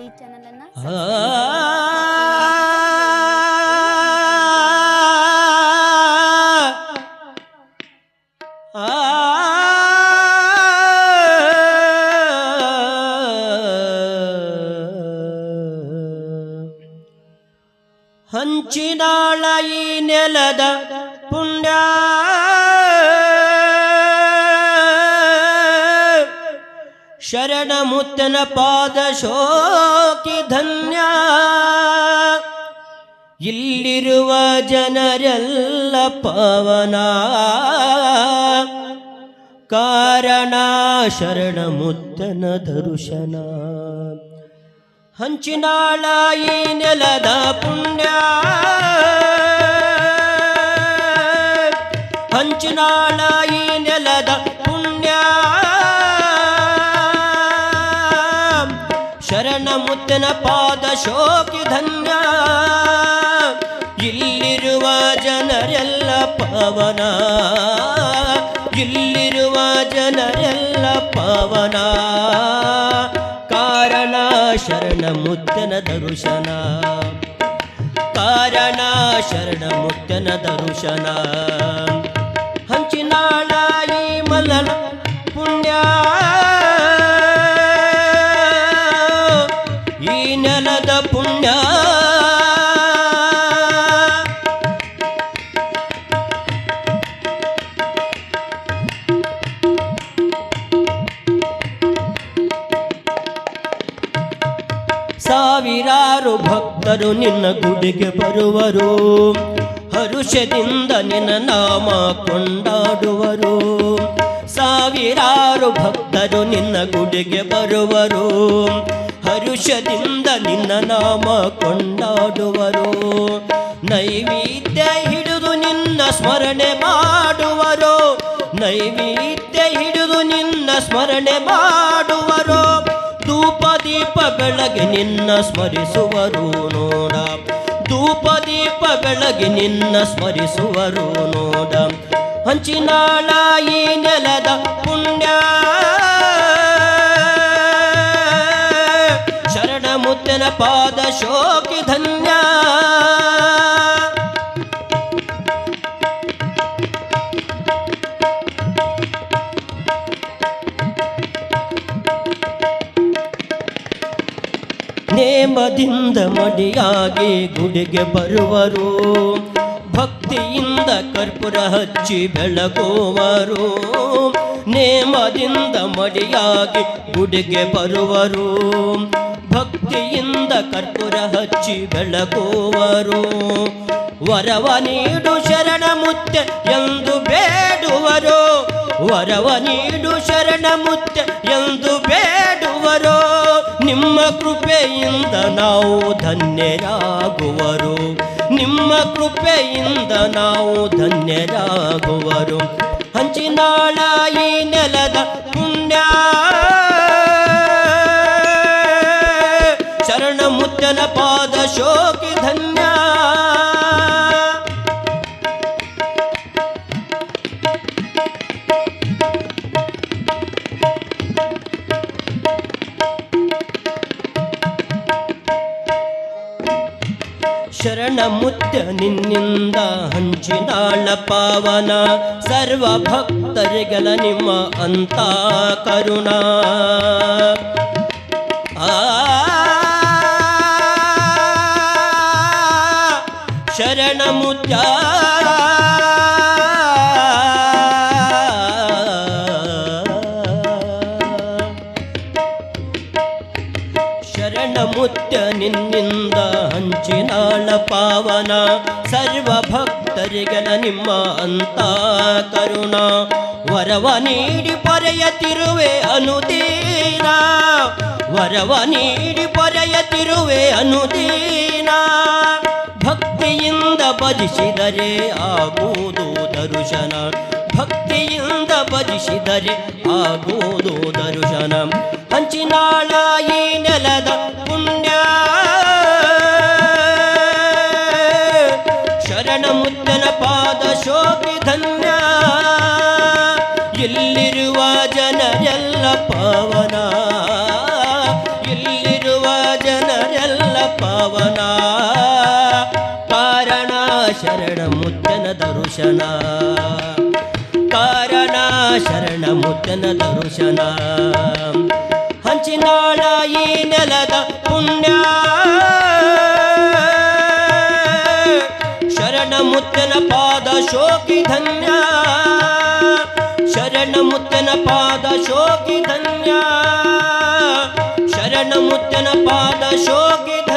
ಈ ಚಾನಲ್ ಅನ್ನ ಹಂಚಿನಾಳ ಈ ನೆಲದ ಪುಣ್ಯ ಶರಣ ಮುತ್ತನ ಪಾದ ಶೋಕಿ ಧನ್ಯ. ಇಲ್ಲಿರುವ ಜನರೆಲ್ಲ ಪವನ. ಕಾರಣ ಶರಣ ಮುತ್ತನ ದರ್ಶನ. ಹಂಚಿನಾಳ ಈ ನೆಲದ ಪುಣ್ಯ. ಹಂಚಿನಾಳ ಈ ಪಾದ ಶೋಕಿ ಧನ್ಯ. ಇಲ್ಲಿರುವ ಜನರೆಲ್ಲ ಪವನ. ಇಲ್ಲಿರುವ ಜನರೆಲ್ಲ ಪವನ. ಕಾರಣ ಶರಣ ಮುತ್ತನ ದರ್ಶನ. ಕಾರಣ ಶರಣ ಮುತ್ತನ ದರ್ಶನ. ಸಾವಿರಾರು ಭಕ್ತರು ನಿನ್ನ ಗುಡಿಗೆ ಬರುವರು. ಹರುಷದಿಂದ ನಿನ್ನ ನಾಮ ಕೊಂಡಾಡುವರು. ಸಾವಿರಾರು ಭಕ್ತರು ನಿನ್ನ ಗುಡಿಗೆ ಬರುವರು. ಹರುಷದಿಂದ ನಿನ್ನ ನಾಮ ಕೊಂಡಾಡುವರು. ನೈವೇದ್ಯ ಹಿಡಿದು ನಿನ್ನ ಸ್ಮರಣೆ ಮಾಡುವರು. ನೈವೇದ್ಯ ಹಿಡಿದು ನಿನ್ನ ಸ್ಮರಣೆ ಮಾಡುವರು. ಧೂಪ ದೀಪ ಬೆಳಗ್ಗೆ ನಿನ್ನ ಸ್ಮರಿಸುವರು ನೋಡ. ಧೂಪ ದೀಪ ಬೆಳಗ್ಗೆ ನಿನ್ನ ಸ್ಮರಿಸುವರು ನೋಡ. ಹಂಚಿನಾಳ ಈ ನೆಲದ ಪುಣ್ಯ. ಶರಣ ಮುತ್ತನ ಪಾದ ಶೋಕಿ ನೇಮದಿಂದ ಮಡಿಯಾಗಿ ಗುಡಿಗೆ ಬರುವರು. ಭಕ್ತಿಯಿಂದ ಕರ್ಪೂರ ಹಚ್ಚಿ ಬೆಳಗುವರು. ನೇಮದಿಂದ ಮಡಿಯಾಗಿ ಗುಡಿಗೆ ಬರುವರು. ಭಕ್ತಿಯಿಂದ ಕರ್ಪೂರ ಹಚ್ಚಿ ಬೆಳಗುವರು. ವರವ ನೀಡು ಶರಣ ಮುತ್ತ ಎಂದು ಬೇಡುವರು. ವರವ ನೀಡು ಶರಣ ಮುತ್ತ ಎಂದು ಬೇಡುವರು. ನಿಮ್ಮ ಕೃಪೆಯಿಂದ ನಾವು ಧನ್ಯರಾಗುವರು. ನಿಮ್ಮ ಕೃಪೆಯಿಂದ ನಾವು ಧನ್ಯರಾಗುವರು. ಹಂಚಿನಾಳ ಈ ನೆಲದ ಪುಣ್ಯ. ಶರಣ ಮುತ್ತನ ಪಾದ ಶೋಕಿ ಧನ್ಯ. ಮುತ್ಯ ನಿನ್ನಿಂದ ಹಂಚಿನಾಳ ಪಾವನ ಸರ್ವ ಭಕ್ತರಿಗೆಲ ನಿಮ್ಮ ಅಂತ ಕರುಣ. ಶರಣ ಮುತ್ಯ. ಶರಣ ಮುತ್ಯ ನಿನ್ನಿಂದ ಪಾವನ ಸರ್ವ ಭಕ್ತರಿಗೆಲ ನಿಮ್ಮ ಅಂತ ಕರುಣ. ವರವ ನೀಡಿ ಪರೆಯತಿರುವೆ ಅನುದೀನ. ವರವ ನೀಡಿ ಪರೆಯತಿರುವೆ ಅನುದೀನ. ಭಕ್ತಿಯಿಂದ ಭಜಿಸಿದರೆ ಆಗುವುದು ದರ್ಶನ. ಭಕ್ತಿಯಿಂದ ಭಜಿಸಿದರೆ ಆಗುವುದು ದರ್ಶನ. ಹಂಚಿನಾಳ ಈ ದರ್ಶನ ಕಾರಣ ಶರಣ ಮುತ್ತನ ದರ್ಶನ ಹಂಚಿನಾಳ ಈ ನೆಲದ ಪುಣ್ಯ. ಶರಣ ಮುತ್ತನ ಪಾದ ಶೋಕಿ ಧನ್ಯ. ಶರಣ ಮುತ್ತನ ಪಾದ ಶೋಕಿ ಧನ್ಯ. ಶರಣ ಮುತ್ತನ ಪಾದ ಶೋಕಿ